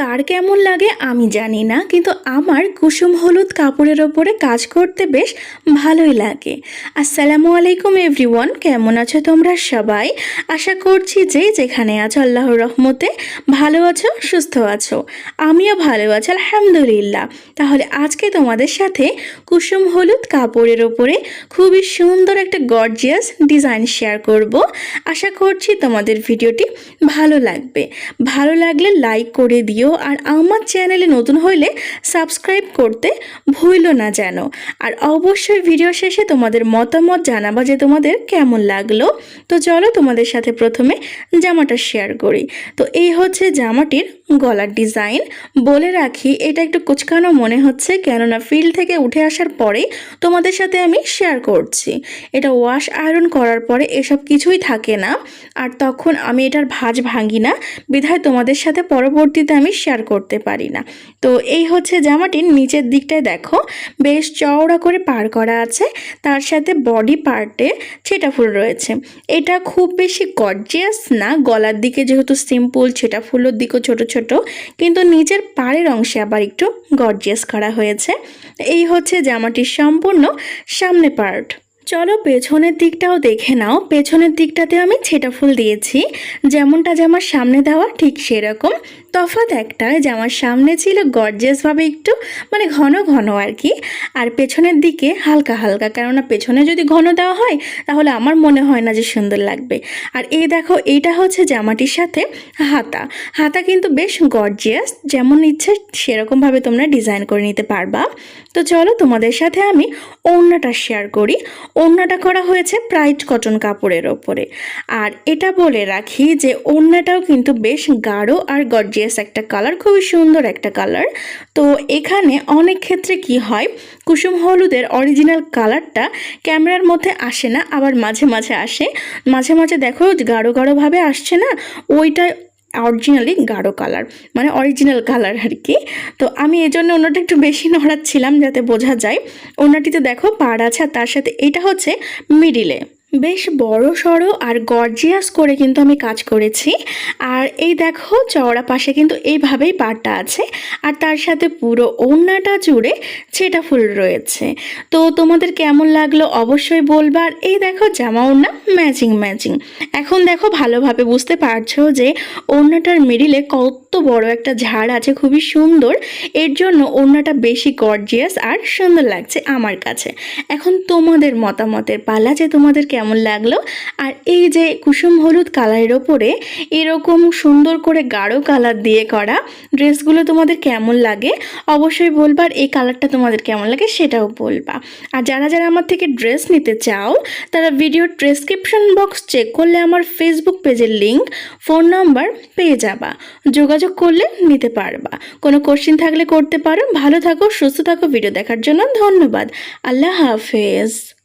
কার কেমন লাগে আমি জানি না, কিন্তু আমার কুসুম হলুদ কাপড়ের ওপরে কাজ করতে বেশ ভালোই লাগে। আসসালামু আলাইকুম এভরিওয়ান, কেমন আছো তোমরা সবাই? আশা করছি যে যেখানে আছো আল্লাহর রহমতে ভালো আছো, সুস্থ আছো। আমিও ভালো আছি, আলহামদুলিল্লাহ। তাহলে আজকে তোমাদের সাথে কুসুম হলুদ কাপড়ের ওপরে খুবই সুন্দর একটা গর্জিয়াস ডিজাইন শেয়ার করব। আশা করছি তোমাদের ভিডিওটি ভালো লাগবে। ভালো লাগলে লাইক করে দিও আর আমার চ্যানেলে নতুন হইলে সাবস্ক্রাইব করতে ভুলো না যেন। আর অবশ্যই ভিডিও শেষে তোমাদের মতামত জানাবা যে তোমাদের কেমন লাগল। তো চলো তোমাদের সাথে প্রথমে জামাটা শেয়ার করি। তো এই হচ্ছে জামাটির গলার ডিজাইন বলে রাখি, এটা একটু কুচকানো মনে হচ্ছে, কেননা ফিল্ড থেকে উঠে আসার পরে তোমাদের সাথে আমি শেয়ার করছি। এটা ওয়াশ আয়রন করার পরে এসব কিছুই থাকে না। আর তখন আমি এটার ভাঁজ ভাঙি না। বিধায় তোমাদের সাথে পরবর্তীতে আমি শেয়ার করতে পারি না। তো এই হচ্ছে জামাটির নিচের দিকটায় দেখো, বেশ চওড়া করে পার করা আছে, তার সাথে বডি পার্টে ছেটা ফুল রয়েছে। এটা খুব বেশি গর্জিয়াস না, গলার দিকে যেহেতু সিম্পল ছেটা ফুলের দিকেও ছোট ছোট, কিন্তু নিচের পাড়ের অংশে আবার একটু গর্জিয়াস করা হয়েছে। এই হচ্ছে জামাটির সম্পূর্ণ সামনে পার্ট চলো পেছনের দিকটাও দেখে নাও। পেছনের দিকটাতে আমি ছেটা ফুল দিয়েছি। যেমনটা জামার সামনে দেওয়া ঠিক সেরকম। তফাৎ একটাই জামার সামনে ছিল গর্জিয়াসভাবে একটু মানে ঘন ঘন আর কি। আর পেছনের দিকে হালকা হালকা, কেননা পেছনে যদি ঘন দেওয়া হয়, তাহলে আমার মনে হয় না যে সুন্দর লাগবে। আর এই দেখো, এইটা হচ্ছে জামাটির সাথে হাতা। হাতা কিন্তু বেশ গর্জিয়াস যেমন ইচ্ছে সেরকমভাবে তোমরা ডিজাইন করে নিতে পারবা। তো চলো তোমাদের সাথে আমি ওড়নাটা শেয়ার করি। ওড়নাটা করা হয়েছে ব্রাইট কটন কাপড়ের ওপরে। আর এটা বলে রাখি যে ওড়নাটাও কিন্তু বেশ গাঢ় আর গর্জিয়াস একটা কালার খুবই সুন্দর একটা কালার তো এখানে অনেক ক্ষেত্রে কি হয়, কুসুম হলুদের অরিজিনাল কালারটা ক্যামেরার মধ্যে আসে না, আবার মাঝে মাঝে আসে। মাঝে মাঝে দেখো, গাঢ় গাঢ়ভাবে আসছে না? ওইটা অরিজিনালি গাঢ় কালার মানে অরিজিনাল কালার আর কি তো আমি এই জন্য ওনাটা একটু বেশি নড়াচ্ছিলাম যাতে বোঝা যায়। ওনাটিতে দেখো পাড় আছে আর তার সাথে, এটা হচ্ছে মিডিলে বেশ বড়, সড়ো আর গর্জিয়াস করে কিন্তু আমি কাজ করেছি। আর এই দেখো চওড়া পাশে কিন্তু এইভাবেই পাড়টা আছে। আর তার সাথে পুরো ওড়নাটা জুড়ে ছেটা ফুল রয়েছে। তো তোমাদের কেমন লাগল অবশ্যই বলবা। আর এই দেখো জামা ওড়না ম্যাচিং ম্যাচিং এখন দেখো ভালোভাবে বুঝতে পারছ যে ওড়নাটার মিডিলে কত বড় একটা ঝাড় আছে, খুবই সুন্দর। এর জন্য ওড়নাটা বেশি গর্জিয়াস আর সুন্দর লাগছে আমার কাছে। এখন তোমাদের মতামতের পালা যে তোমাদের কেমন লাগল? আর এই যে কুসুম হলুদ কালারের ওপরে এরকম সুন্দর করে গাঢ় কালার দিয়ে করা ড্রেসগুলো তোমাদের কেমন লাগে? অবশ্যই বলবা আর এই কালারটা তোমাদের কেমন লাগে সেটাও বলবা। আর যারা যারা আমার থেকে ড্রেস নিতে চাও, তারা ভিডিওর ডেসক্রিপশন বক্স চেক করলে আমার ফেসবুক পেজের লিঙ্ক ফোন নাম্বার পেয়ে যাবা। যোগাযোগ করলে নিতে পারবা। কোনো কোশ্চিন থাকলে করতে পারো। ভালো থাকো, সুস্থ থাকো। ভিডিও দেখার জন্য ধন্যবাদ। আল্লাহ হাফেজ।